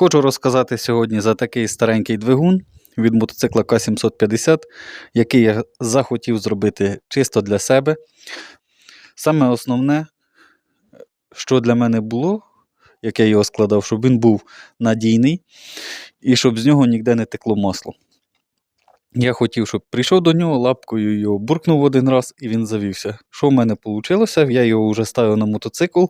Хочу розказати сьогодні за такий старенький двигун від мотоцикла К750, який я захотів зробити чисто для себе. Саме основне, що для мене було, як я його складав, щоб він був надійний і щоб з нього ніде не текло масло. Я хотів, щоб прийшов до нього, лапкою його буркнув один раз і він завівся. Що в мене вийшло? Я його вже ставив на мотоцикл,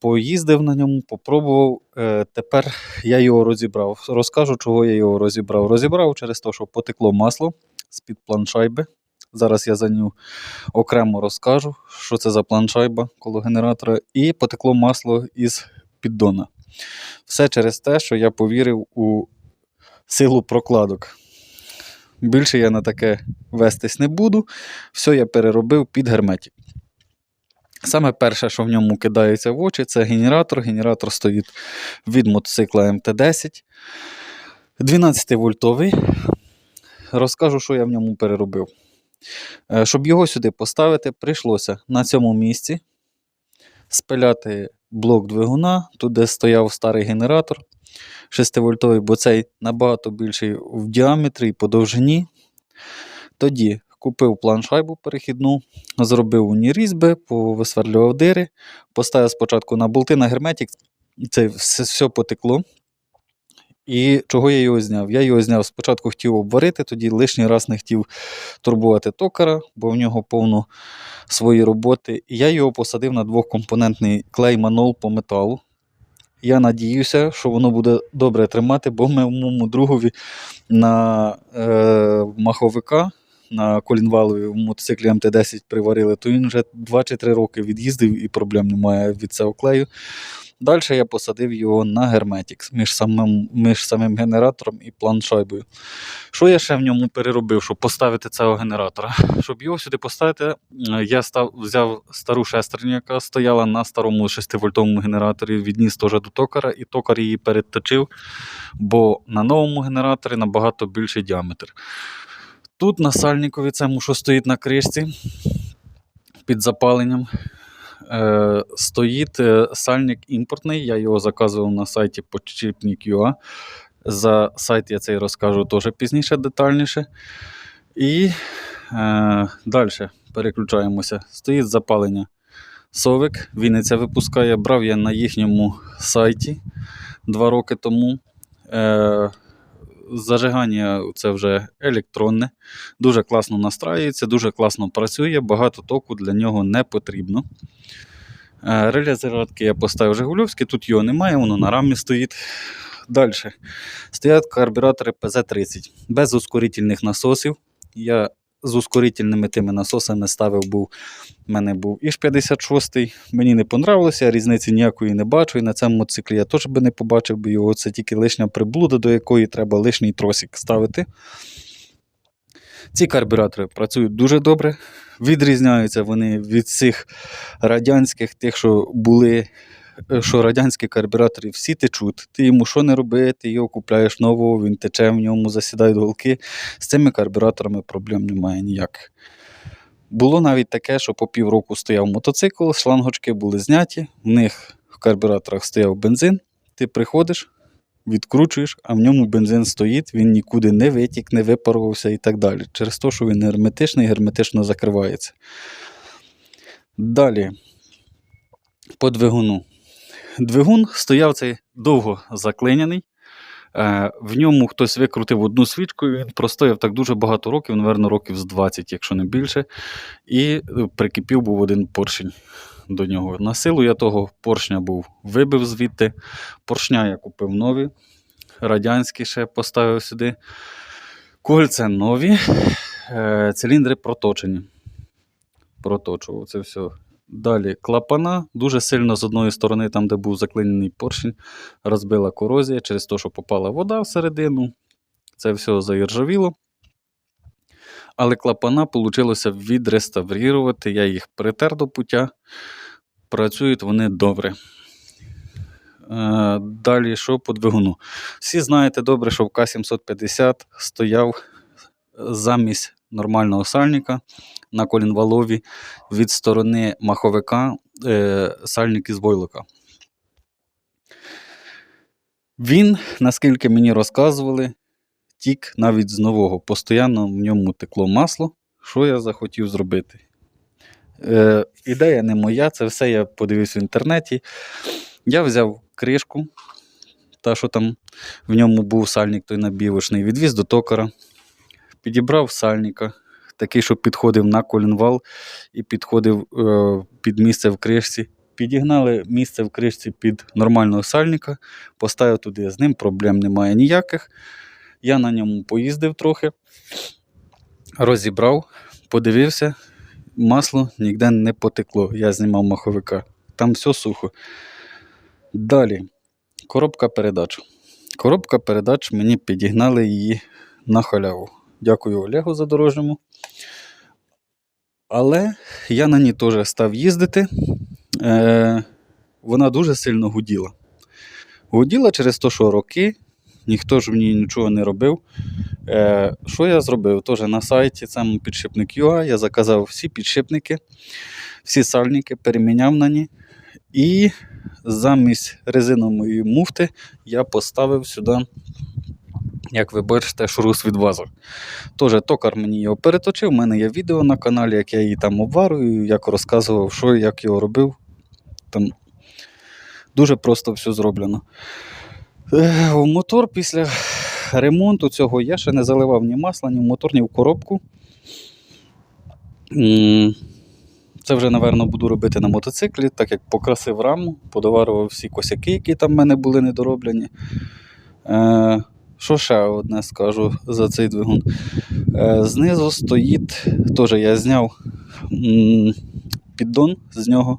поїздив на ньому, попробував. Е, Тепер я його розібрав. Розкажу, чого я його розібрав. Розібрав через те, що потекло масло з-під планшайби. Зараз я за нього окремо розкажу, що це за планшайба коло генератора, і потекло масло із піддона. Все через те, що я повірив у силу прокладок. Більше я на таке вестись не буду. Все я переробив під герметик. Саме перше, що в ньому кидається в очі, це генератор. Генератор стоїть від мотоцикла МТ-10. 12 вольтовий. Розкажу, що я в ньому переробив. Е, Щоб його сюди поставити, прийшлося на цьому місці спиляти блок двигуна, тут де стояв старий генератор 6-вольтовий, бо цей набагато більший в діаметрі і по довжині. Тоді купив планшайбу перехідну, зробив у ній різьби, повисверлював дири, поставив спочатку на болти на герметик, це все, все потекло. І чого я його зняв? Я його зняв спочатку хотів обварити, тоді лишній раз не хотів турбувати токара, бо в нього повно свої роботи. І я його посадив на двохкомпонентний клей манол по металу. Я надіюся, що воно буде добре тримати, бо моєму другові на е, маховика на колінвалові в мотоциклі МТ-10 приварили, то він вже 2 чи 3 роки від'їздив і проблем немає від цього клею. Далі я посадив його на герметик між самим, між самим генератором і планшайбою. Що я ще в ньому переробив, щоб поставити цього генератора? Щоб його сюди поставити, е, я став, взяв стару шестерню, яка стояла на старому 6-вольтовому генераторі, відніс теж до токара, і токар її переточив, бо на новому генераторі набагато більший діаметр. Тут на сальникові, цьому, що стоїть на кришці під запаленням, е, стоїть е, сальник імпортний. Я його заказував на сайті Podchipnik.ua. За сайт я цей розкажу теж пізніше, детальніше. І е, далі переключаємося. Стоїть запалення Совик. Вінниця випускає. Брав я на їхньому сайті два роки тому. Е, Зажигання це вже електронне, дуже класно настраюється, дуже класно працює, багато току для нього не потрібно. Е, Реле зарядки я поставив Жигульовський, тут його немає, воно на рамі стоїть. Далі. Стоять карбюратори ПЗ-30 без ускорительних насосів. Я з ускорительними тими насосами ставив, був, в мене був іж 56 Мені не понравилося, різниці ніякої не бачу. І на цьому мотоциклі я теж би не побачив, бо його це тільки лишня приблуда, до якої треба лишній тросик ставити. Ці карбюратори працюють дуже добре. Відрізняються вони від цих радянських, тих, що були, що радянські карбюратори всі течуть. Ти йому що не роби, ти його купляєш нового, він тече, в ньому засідають голки. З цими карбюраторами проблем немає ніяких. Було навіть таке, що по півроку стояв мотоцикл, шлангочки були зняті, в них в карбюраторах стояв бензин. Ти приходиш, відкручуєш, а в ньому бензин стоїть, він нікуди не витік, не випарувався і так далі. Через те, що він герметичний, герметично закривається. Далі, по двигуну. Двигун стояв цей довго заклиняний. Е, В ньому хтось викрутив одну свічку, і він простояв так дуже багато років, напевно, років з 20, якщо не більше. І е, прикипів був один поршень до нього. На силу я того поршня був вибив звідти. Поршня я купив нові, радянські ще поставив сюди. Кольця нові, е, циліндри проточені. Проточував це все. Далі клапана. Дуже сильно з одної сторони, там, де був заклинений поршень, розбила корозія через те, що попала вода всередину. Це все заіржавіло. Але клапана вийшло відреставрувати. Я їх притер до пуття. Працюють вони добре. Е, Далі, що по двигуну? Всі знаєте добре, що в К750 стояв замість нормального сальника на колінвалові від сторони маховика е, сальник із войлока. Він, наскільки мені розказували, тік навіть з нового. Постоянно в ньому текло масло. Що я захотів зробити? Е, ідея не моя, це все я подивився в інтернеті. Я взяв кришку, та, що там в ньому був сальник той набівочний, відвіз до токара, підібрав сальника, такий, що підходив на колінвал і підходив е, під місце в кришці. Підігнали місце в кришці під нормального сальника, поставив туди з ним, проблем немає ніяких. Я на ньому поїздив трохи, розібрав, подивився, масло ніде не потекло. Я знімав маховика. Там все сухо. Далі, коробка передач. Коробка передач мені підігнали її на халяву. Дякую Олегу задорожньому. Але я на ній теж став їздити. Е, вона дуже сильно гуділа. Гуділа через те, що роки, ніхто ж в ній нічого не робив. Е, що я зробив? Теж на сайті сам підшипник UA я заказав всі підшипники, всі сальники, переміняв на ні. І замість резинової муфти я поставив сюди, як ви бачите, шрус від вазу. Теж токар мені його переточив. У мене є відео на каналі, як я її там обварую, як розказував, що як його робив. Там дуже просто все зроблено. Е, В мотор після ремонту цього я ще не заливав ні масла, ні в мотор, ні в коробку. Це вже, напевно, буду робити на мотоциклі, так як покрасив раму, подоварував всі косяки, які там в мене були недороблені. Що ще одне скажу за цей двигун? Е, знизу стоїть, теж я зняв піддон з нього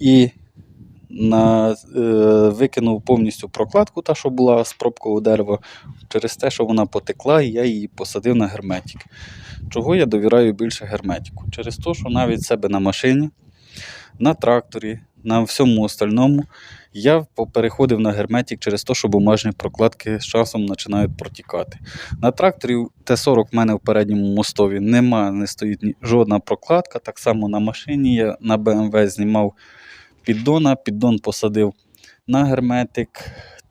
і на, е, викинув повністю прокладку, та, що була з пробкового дерева, через те, що вона потекла, і я її посадив на герметик. Чого я довіряю більше герметику? Через те, що навіть себе на машині, на тракторі, на всьому остальному я переходив на герметик через те, що бумажні прокладки з часом починають протікати. На тракторі Т-40 в мене в передньому мостові нема, не стоїть жодна прокладка. Так само на машині я на BMW знімав піддона, піддон посадив на герметик.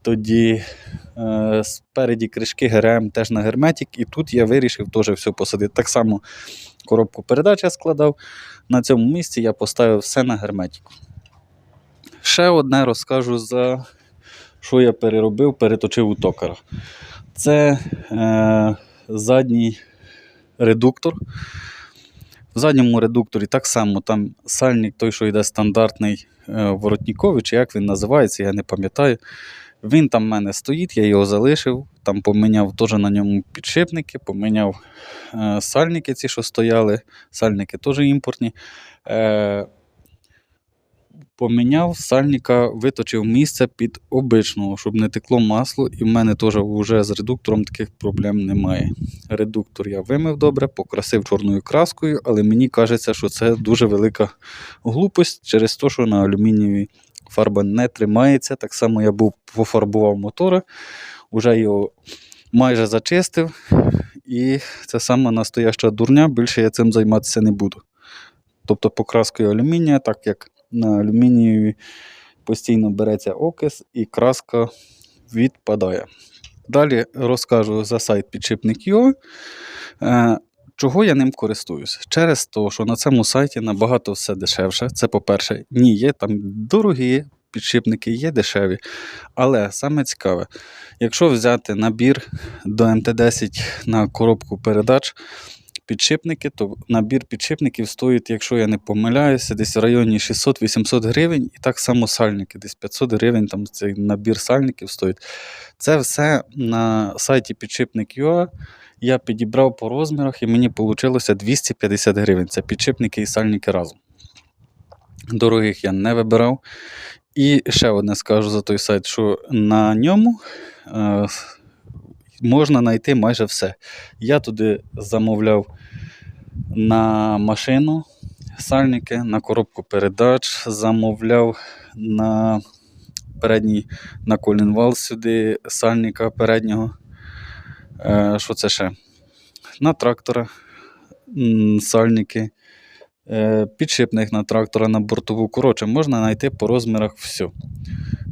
Тоді е, спереді кришки ГРМ теж на герметик, і тут я вирішив теж все посадити. Так само коробку передач я складав. На цьому місці я поставив все на герметику. Ще одне розкажу за що я переробив, переточив у токара. Це е, задній редуктор. В задньому редукторі так само там сальник, той, що йде стандартний е, воротніковий, чи як він називається, я не пам'ятаю. Він там в мене стоїть, я його залишив, там поміняв теж на ньому підшипники, поміняв е, сальники, ці, що стояли, сальники теж імпортні. Е, поміняв сальника, виточив місце під обичного, щоб не текло масло, і в мене теж вже з редуктором таких проблем немає. Редуктор я вимив добре, покрасив чорною краскою, але мені кажеться, що це дуже велика глупость через те, що на алюмінієвій фарба не тримається. Так само я був пофарбував мотора, вже його майже зачистив. І це саме настояща дурня, більше я цим займатися не буду. Тобто покраскою алюмінія, так як на алюмінієві постійно береться окис і краска відпадає. Далі розкажу за сайт підшипник.io. Е, Чого я ним користуюсь? Через те, що на цьому сайті набагато все дешевше. Це, по-перше, ні, є там дорогі підшипники, є дешеві. Але саме цікаве, якщо взяти набір до МТ-10 на коробку передач, підшипники, то набір підшипників стоїть, якщо я не помиляюся, десь в районі 600-800 гривень, і так само сальники, десь 500 гривень, там цей набір сальників стоїть. Це все на сайті підшипник.ua я підібрав по розмірах, і мені вийшло 250 гривень. Це підшипники і сальники разом. Дорогих я не вибирав. І ще одне скажу за той сайт, що на ньому е, можна знайти майже все. Я туди замовляв на машину сальники, на коробку передач, замовляв на передній на колінвал сюди сальника переднього. Е, що це ще? На трактора сальники. Е, підшипник на трактора на бортову. Коротше, можна знайти по розмірах все.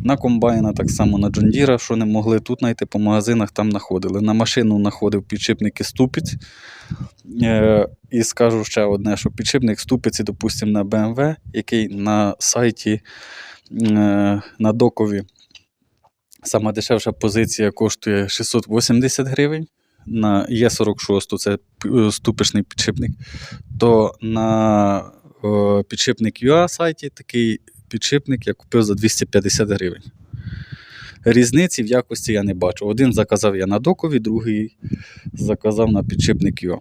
На комбайна, так само на Джондіра, що не могли тут знайти, по магазинах там знаходили. На машину знаходив підшипники ступиць. Е, і скажу ще одне, що підшипник ступиці, допустимо, на BMW, який на сайті е, на докові сама дешевша позиція коштує 680 гривень. На Е46 це е, ступичний підшипник. То на е, підшипник UA сайті такий підшипник я купив за 250 гривень. Різниці в якості я не бачу. Один заказав я на докові, другий заказав на підшипник UA.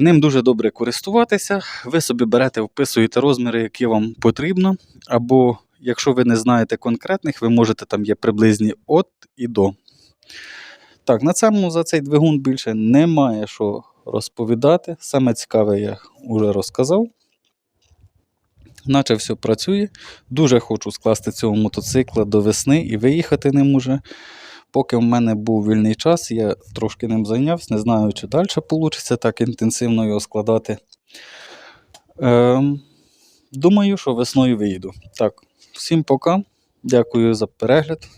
Ним дуже добре користуватися. Ви собі берете, вписуєте розміри, які вам потрібно. Або, якщо ви не знаєте конкретних, ви можете там є приблизні от і до. Так, на цьому за цей двигун більше немає що розповідати. Саме цікаве я вже розказав. Наче все працює. Дуже хочу скласти цього мотоцикла до весни і виїхати ним уже. Поки в мене був вільний час, я трошки ним зайнявся. Не знаю, чи далі вийде так інтенсивно його складати. Ем, думаю, що весною виїду. Так, всім пока. Дякую за перегляд.